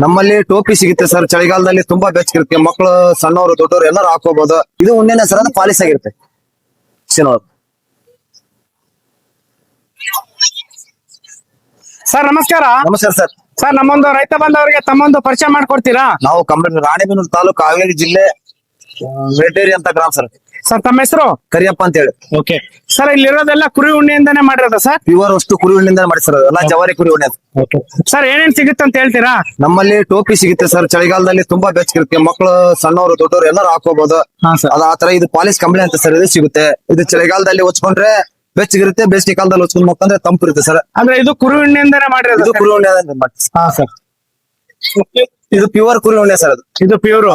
ನಮ್ಮಲ್ಲಿ ಟೋಪಿ ಸಿಗುತ್ತೆ ಸರ್ ಚಳಿಗಾಲದಲ್ಲಿ ತುಂಬಾ ಬೆಚ್ಚಗಿರುತ್ತೆ. ಮಕ್ಕಳು ಸಣ್ಣವರು ದೊಡ್ಡವರು ಎಲ್ಲರೂ ಹಾಕೋಬಹುದು ಇದು ಉಣ್ಣೆನ ಸರ್ ಅದು ಪಾಲಿಸ್ ಆಗಿರುತ್ತೆ. ಸರ್ ನಮಸ್ಕಾರ. ನಮಸ್ಕಾರ ಸರ್ ಸರ್ ನಮ್ಮೊಂದು ರೈತ ಬಂದವರಿಗೆ ತಮ್ಮೊಂದು ಪರಿಚಯ ಮಾಡ್ಕೊಡ್ತೀರಾ? ನಾವು ಕಂಬಳಿ ರಾಣೆಬೆನ್ನೂರು ತಾಲೂಕು ಹಾವೇರಿ ಜಿಲ್ಲೆ ವೇಟೇರಿ ಅಂತ ಗ್ರಾಮ ಸರ್. ಸರ್ ತಮ್ಮ ಹೆಸರು? ಕರಿಯಪ್ಪ ಅಂತ ಹೇಳಿ. ಓಕೆ. ಸರ್ ಇಲ್ಲಿರೋದೆಲ್ಲ ಕುರಿ ಉಣ್ಣೆಯಿಂದಾನೇ ಮಾಡಿರೋದ ಸರ್? ಪ್ಯೂರ್ ಅಷ್ಟು ಕುರಿ ಉಣ್ಣಿಂದ ಮಾಡಿ ಸರ್ ಎಲ್ಲ ಜವಾರಿ ಕುರಿ ಉಣ್ಣೆ. ಸರ್ ಏನೇನ್ ಸಿಗುತ್ತೆ ಅಂತ ಹೇಳ್ತೀರಾ? ನಮ್ಮಲ್ಲಿ ಟೋಪಿ ಸಿಗುತ್ತೆ ಸರ್. ಚಳಿಗಾಲದಲ್ಲಿ ತುಂಬಾ ಬೆಚ್ಚಗಿರುತ್ತೆ ಮಕ್ಕಳು ಸಣ್ಣವರು ದೊಡ್ಡವರು ಎಲ್ಲರೂ ಹಾಕೋಬಹುದು ಅದ ಆತರ ಇದು ಪಾಲಿಸ್ ಕಂಬಳಿ ಅಂತ ಸರ್ ಇದು ಸಿಗುತ್ತೆ. ಇದು ಚಳಿಗಾಲದಲ್ಲಿ ಹೊಚ್ಕೊಂಡ್ರೆ ಬೆಚ್ಚಗಿರುತ್ತೆ ಬೇಸಿಗೆ ಕಾಲದಲ್ಲಿ ಹೊಚ್ಕೊಂಡ್ ಮಕ್ಕಂದ್ರೆ ತಂಪು ಇರುತ್ತೆ ಸರ್. ಅಂದ್ರೆ ಇದು ಕುರಿ ಉಣ್ಣೆಯಿಂದ ಮಾಡಿರೋದು ಇದು ಕುರಿ ಉಣ್ಣೆ ಹಾ ಸರ್. ಇದು ಪ್ಯೂರ್ ಕುರಿ ಉಣ್ಣೆ ಸರ್ ಅದು. ಇದು ಪ್ಯೂರ್?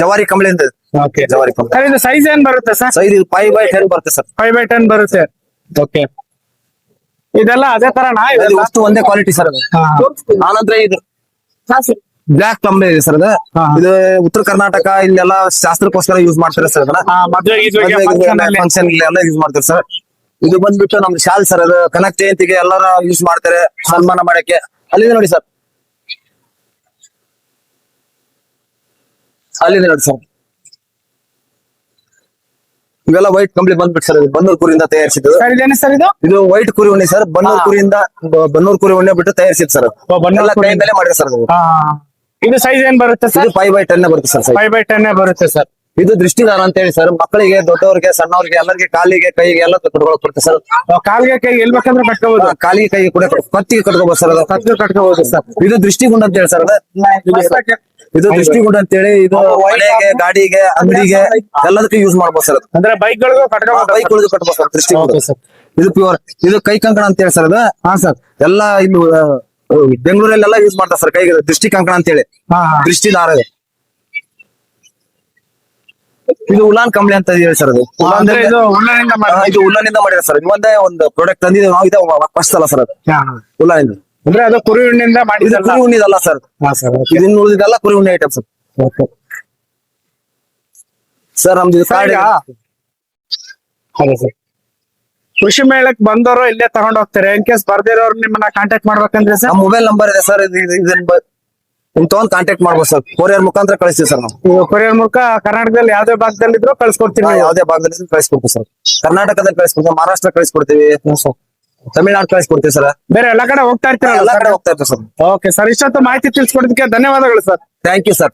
ಜವಾರಿ ಕಂಬಳಿ ಅಂತ. ಓಕೆ ಜವಾರಿ ಸರ್ ಇದು ಸೈಜ್ ಏನ್ ಬರುತ್ತೆ ಸರ್? ಸೈಜ್ ಇದು ಫೈವ್ ಬೈ ಟೆನ್ ಬರುತ್ತೆ ಸರ್. ಫೈವ್ ಬೈ ಟೆನ್ ಬರುತ್ತೆ. ಓಕೆ ಇದೆಲ್ಲ ಅದೇ ತರನಾ? ಇದು? ಅಷ್ಟು ಒಂದೇ ಕ್ವಾಲಿಟಿ ಸರ್ ಅದು. ಹಾ. ಆನಂತರ ಇದು ಬ್ಲಾಕ್ ಕಂಬೆ ಇದೆ ಸರ್ ಅದು. ಇದು ಉತ್ತರ ಕರ್ನಾಟಕ ಇಲ್ಲೆಲ್ಲ ಶಾಸ್ತ್ರಕ್ಕೋಸ್ಕರ ಯೂಸ್ ಮಾಡ್ತಾರೆ ಸರ್ ಅದನ್ನ. ಫಂಕ್ಷನ್ ಎಲ್ಲ ಯೂಸ್ ಮಾಡ್ತಾರೆ ಸರ್. ಇದು ಬಂದ್ಬಿಟ್ಟು ನಮ್ದು ಶಾಲ್ ಸರ್ ಅದು. ಕನಕ್ ಜಯಂತಿಗೆ ಎಲ್ಲರ ಯೂಸ್ ಮಾಡ್ತಾರೆ ಸನ್ಮಾನ ಮಾಡಕ್ಕೆ. ಅಲ್ಲಿದೆ ನೋಡಿ ಸರ್. ಅಲ್ಲಿದೆ ನೋಡಿ ಸರ್. ಇವೆಲ್ಲ ವೈಟ್ ಕಂಪ್ಲೀಟ್ ಬಂದ್ಬಿಟ್ಟು ಸರ್ ಬನ್ನೂರ್ ಬನ್ನೂರು ಕುರಿಯಿಂದ ತಯಾರಿಸಿದ್ದು. ಸರ್ ಇದೇನು ಸರ್ ಇದು? ಇದು ವೈಟ್ ಕುರಿ ಉಣ್ಣೆ ಸರ್ ಬನ್ನೂರು. ಕುರಿಯಿಂದ ಬನ್ನೂರ್ ಕುರಿ ಉಣ್ಣೆ ಬಿಟ್ಟು ತಯಾರಿಸಿದ್ ಸರ್. ಬನ್ನೂರು ಕೈ ಮೇಲೆ ಮಾಡಿದೆ ಸರ್. ಇದು ಸೈಜ್ ಏನ್ ಬರುತ್ತೆ ಸರ್? ಫೈವ್ ಬೈ ಟೆನ್ ಬರುತ್ತೆ ಸರ್. ಫೈವ್ ಬೈ ಟೆನ್ ಬರುತ್ತೆ ಸರ್. ಇದು ದೃಷ್ಟಿದಾನ ಅಂತ ಹೇಳಿ ಸರ್. ಮಕ್ಕಳಿಗೆ ದೊಡ್ಡವರಿಗೆ ಸಣ್ಣವರಿಗೆ ಎಲ್ಲರಿಗೆ ಕಾಲಿಗೆ ಕೈಗೆ ಎಲ್ಲ ಕಟ್ಕೊಳ್ಳೋದು ಕೊಡ್ತೀವಿ ಸರ್. ಕಾಲಿಗೆ ಕೈ ಎಲ್ ಬೇಕಂದ್ರೆ ಕಟ್ಕೋಬಹುದು ಕಾಲಿಗೆ ಕೈಗೆ ಕೂಡ ಕತ್ತಿಗೆ ಕಟ್ಕೋಬಹುದು ಸರ್ ಅದು. ಕತ್ತಿಗೆ ಕಟ್ಕೋಬಹುದು ಸರ್. ಇದು ದೃಷ್ಟಿಗುಂಡ್ ಅಂತ ಹೇಳಿ ಸರ್ ಅದು. ಇದು ದೃಷ್ಟಿಗುಂಡ್ ಅಂತ ಹೇಳಿ ಇದು ಮನೆಗೆ ಗಾಡಿಗೆ ಅಂಗಡಿಗೆ ಎಲ್ಲದಕ್ಕೂ ಯೂಸ್ ಮಾಡ್ಬೋದು ಸರ್ ಅದು. ಅಂದ್ರೆ ಬೈಕ್ ಗಳಿಗೂ ಕಟ್ಕೋಬಹುದು ಬೈಕ್ ಗಳಿಗೂ ಕಟ್ಬೋದು ಸರ್ ದೃಷ್ಟಿಗುಂಡ್. ಇದು ಪ್ಯೂರ್ ಇದು ಕೈ ಕಂಕಣ ಅಂತ ಹೇಳಿ ಸರ್ ಅದು. ಹಾ ಸರ್. ಎಲ್ಲ ಇಲ್ಲಿ ಬೆಂಗಳೂರಲ್ಲೆಲ್ಲ ಯೂಸ್ ಮಾಡ್ತಾರೆ ಸರ್ ಕೈಗೆ. ದೃಷ್ಟಿ ಕಂಕಣ ಅಂತ ಹೇಳಿ ಹಾ ಹಾ. ದೃಷ್ಟಿ ದಾರ ಇದೆ. ಉಲಾನ್ ಕಂಬಳಿ ಅಂತ ಇದೆ ಸರ್ ಅದು. ಅಂದ್ರೆ ಇದು ಆ, ಇದು ಉಲ್ಲನಿಂದ ಮಾಡಿರ ಸರ್. ಇನ್ನೊಂದೇ ಒಂದು ಪ್ರಾಡಕ್ಟ್ ತಂದಿದ್ದು ನಾವು ಇದು ಫಸ್ಟ್ ಅಲ್ಲ ಸರ್ ಅದು. ಉಲ್ಲನಿಂದ ಅಂದ್ರೆ ಅದು ಕುರಿ ಉಣ್ಣಿಂದ ಇದು ಮಾಡಿದಲ್ಲ ಕುರಿ ಉಣ್ಣಿದಲ್ಲ ಸರ್. ಹಾ ಸರ್ ಇದನ್ನ ಉಳಿದಿದ್ದೆಲ್ಲ ಕುರಿ ಉಣ್ಣೆ ಐಟಮ್ ಸರ್. ಸರ್ ನಮ್ದು ಇದು ಕಾರ್ಡ್ ಅದೇ ಸರ್. ಕೃಷಿ ಮೇಳಕ್ ಬಂದವರು ಇಲ್ಲೇ ತಗೊಂಡ್ ಹೋಗ್ತಾರೆ. ಇನ್ ಕೇಸ್ ಬರ್ದಿರೋರು ನಿಮ್ಮನ್ನ ಕಾಂಟ್ಯಾಕ್ಟ್ ಮಾಡ್ಬೇಕಂದ್ರೆ ಸರ್? ನಮ್ಮ ಮೊಬೈಲ್ ನಂಬರ್ ಇದೆ ಸರ್. ಇದು ಇದು- ಇದನ್ನ ನಿಮ್ ತಗೊಂಡ್ ಕಾಂಟ್ಯಾಕ್ಟ್ ಮಾಡ್ಬೋದು ಸರ್. ಕೊರಿಯರ್ ಮುಖಾಂತರ ಕಳಿಸ್ತೀವಿ ಸರ್ ನಾವು. ಕೊರಿಯರ್ ಮೂಲಕ ಕರ್ನಾಟಕದಲ್ಲಿ ಯಾವ್ದೇ ಭಾಗದಲ್ಲಿ ಇದ್ರು ಕಳ್ಸ್ಕೊಡ್ತೀವಿ ನಾವು. ಯಾವುದೇ ಭಾಗದಲ್ಲಿ ಕಳಿಸ್ಕೊಡ್ತೀವಿ ಸರ್. ಕರ್ನಾಟಕದಲ್ಲಿ ಕಳಿಸ್ಕೊಡ್ತೀವಿ ಮಹಾರಾಷ್ಟ್ರ ಕಳಿಸ್ಕೊಡ್ತೀವಿ ತಮಿಳ್ನಾಡು ಕಳಿಸ್ಕೊಡ್ತೀವಿ ಸರ್. ಬೇರೆ ಎಲ್ಲಾ ಕಡೆ ಹೋಗ್ತಾ ಎಲ್ಲ ಇರ್ತೀರಲ್ಲ ಕಡೆ ಹೋಗ್ತಾ ಇರ್ತೀವಿ ಸರ್. ಓಕೆ ಸರ್ ಇಷ್ಟೊತ್ತು ಮಾಹಿತಿ ತಿಳಿಸ್ಕೊಡೋದಕ್ಕೆ ಧನ್ಯವಾದಗಳು ಸರ್. Thank you sir